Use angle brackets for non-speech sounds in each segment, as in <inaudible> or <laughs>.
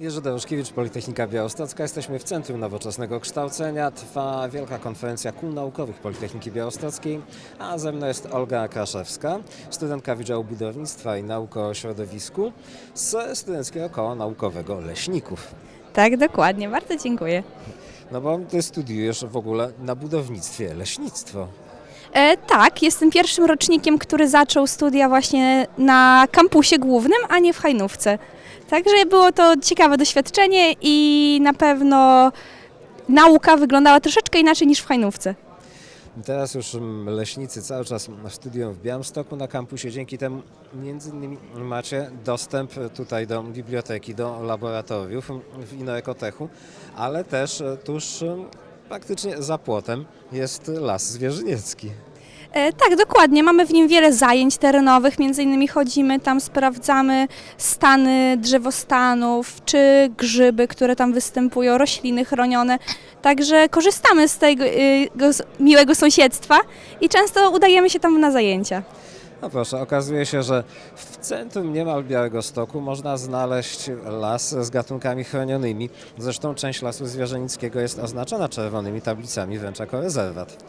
Jerzy Deuszkiewicz, Politechnika Białostocka. Jesteśmy w Centrum Nowoczesnego Kształcenia. Trwa wielka konferencja kół naukowych Politechniki Białostockiej, a ze mną jest Olga Kraszewska, studentka Wydziału Budownictwa i Nauk o Środowisku z Studenckiego Koła Naukowego Leśników. Tak, dokładnie. Bardzo dziękuję. No bo ty studiujesz w ogóle na budownictwie leśnictwo. E, tak, jestem pierwszym rocznikiem, który zaczął studia właśnie na kampusie głównym, a nie w Hajnówce. Także było to ciekawe doświadczenie i na pewno nauka wyglądała troszeczkę inaczej niż w Hajnówce. Teraz już mm, leśnicy cały czas studiują w Białymstoku na kampusie. Dzięki temu między innymi macie dostęp tutaj do biblioteki, do laboratoriów w Inoekotechu, ale też tuż e, praktycznie za płotem jest Las Zwierzyniecki. E, tak, dokładnie. Mamy w nim wiele zajęć terenowych, między innymi chodzimy tam, sprawdzamy stany drzewostanów, czy grzyby, które tam występują, rośliny chronione. Także korzystamy z tego go, s- miłego sąsiedztwa i często udajemy się tam na zajęcia. No proszę, okazuje się, że w centrum niemal Białego Stoku można znaleźć las z gatunkami chronionymi. Zresztą część Lasu Zwierzynickiego jest oznaczona czerwonymi tablicami wręcz jako rezerwat.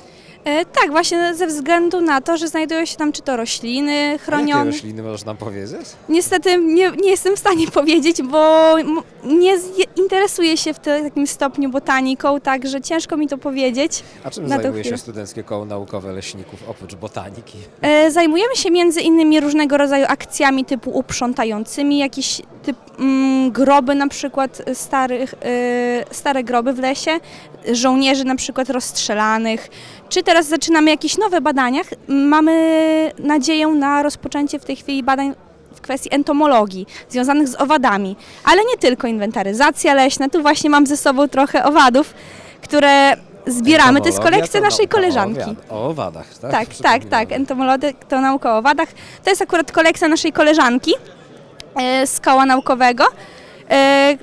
E, tak, właśnie ze względu na to, że znajdują się tam czy to rośliny Jakie chronione. rośliny możesz nam powiedzieć? Niestety nie, nie jestem w stanie <laughs> powiedzieć, bo nie interesuję się w takim stopniu botaniką, także ciężko mi to powiedzieć. A czym zajmuje się. Studenckie Koło Naukowe Leśników oprócz botaniki? E, Zajmujemy się między innymi różnego rodzaju akcjami typu uprzątającymi, jakieś typ, groby na przykład starych, e, stare groby w lesie, żołnierzy na przykład rozstrzelanych, czy teraz zaczynamy jakieś nowe badania. Mamy nadzieję na rozpoczęcie w tej chwili badań w kwestii entomologii związanych z owadami, ale nie tylko inwentaryzacja leśna, tu właśnie mam ze sobą trochę owadów, które zbieramy, to jest kolekcja naszej koleżanki. O owadach, tak? Tak, tak, tak. Entomologia to nauka o owadach. To jest akurat kolekcja naszej koleżanki z koła naukowego. E,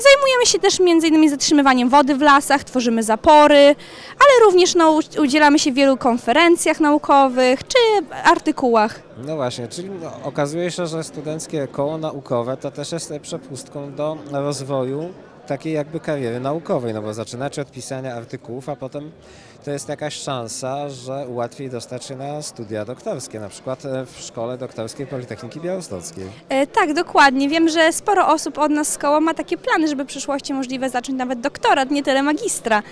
Zajmujemy się też innymi zatrzymywaniem wody w lasach, tworzymy zapory, ale również no, udzielamy się w wielu konferencjach naukowych czy artykułach. No właśnie, czyli no, okazuje się, że Studenckie Koło Naukowe to też jest przepustką do rozwoju takiej jakby kariery naukowej, no bo zaczynacie od pisania artykułów, a potem to jest jakaś szansa, że łatwiej dostać się na studia doktorskie, na przykład e, w Szkole Doktorskiej Politechniki Białostockiej. E, Tak, dokładnie. Wiem, że sporo osób od nas z koła ma takie plany, żeby w przyszłości możliwe zacząć nawet doktorat, nie tyle magistra.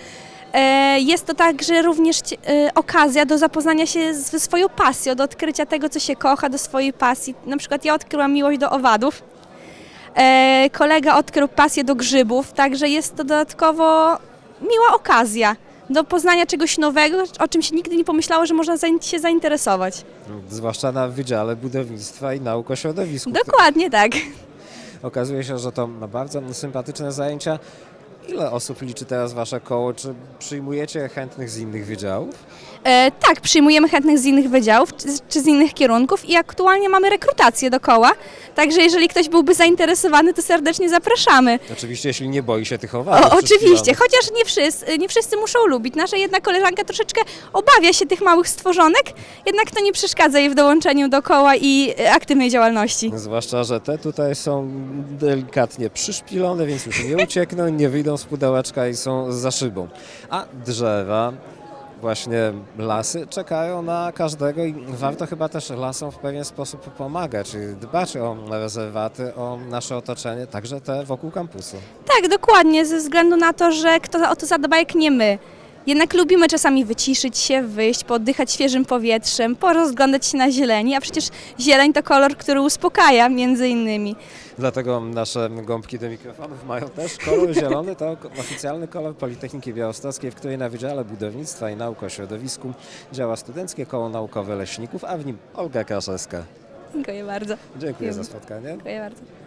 E, Jest to także również e, okazja do zapoznania się z swoją pasją, do odkrycia tego, co się kocha, do swojej pasji. Na przykład ja odkryłam miłość do owadów. E, Kolega odkrył pasję do grzybów, także jest to dodatkowo miła okazja do poznania czegoś nowego, o czym się nigdy nie pomyślało, że można się zainteresować. Zwłaszcza na Wydziale Budownictwa i Nauk o Środowisku. Dokładnie tak. Okazuje się, że to no, bardzo sympatyczne zajęcia. Ile osób liczy teraz Wasze koło? Czy przyjmujecie chętnych z innych wydziałów? E, tak, przyjmujemy chętnych z innych wydziałów czy, czy z innych kierunków i aktualnie mamy rekrutację do koła. Także jeżeli ktoś byłby zainteresowany, to serdecznie zapraszamy. Oczywiście, jeśli nie boi się tych owadów. O, oczywiście, chociaż nie wszyscy, nie wszyscy muszą lubić. Nasza jedna koleżanka troszeczkę obawia się tych małych stworzonek, jednak to nie przeszkadza jej w dołączeniu do koła i e, aktywnej działalności. Zwłaszcza, że te tutaj są delikatnie przyszpilone, więc już nie uciekną, nie wyjdą z pudełeczka i są za szybą. A drzewa, właśnie lasy czekają na każdego i warto chyba też lasom w pewien sposób pomagać, czyli dbać o rezerwaty, o nasze otoczenie, także te wokół kampusu. Tak, dokładnie, ze względu na to, że kto o to zadba jak nie my. Jednak lubimy czasami wyciszyć się, wyjść, pooddychać świeżym powietrzem, porozglądać się na zieleni, a przecież zieleń to kolor, który uspokaja między innymi. Dlatego nasze gąbki do mikrofonów mają też kolor <laughs> zielony, to oficjalny kolor Politechniki Białostockiej, w której na Wydziale Budownictwa i Nauk o Środowisku działa Studenckie Koło Naukowe Leśników, a w nim Olga Kraszewska. Dziękuję bardzo. Dziękuję za spotkanie. Dziękuję bardzo.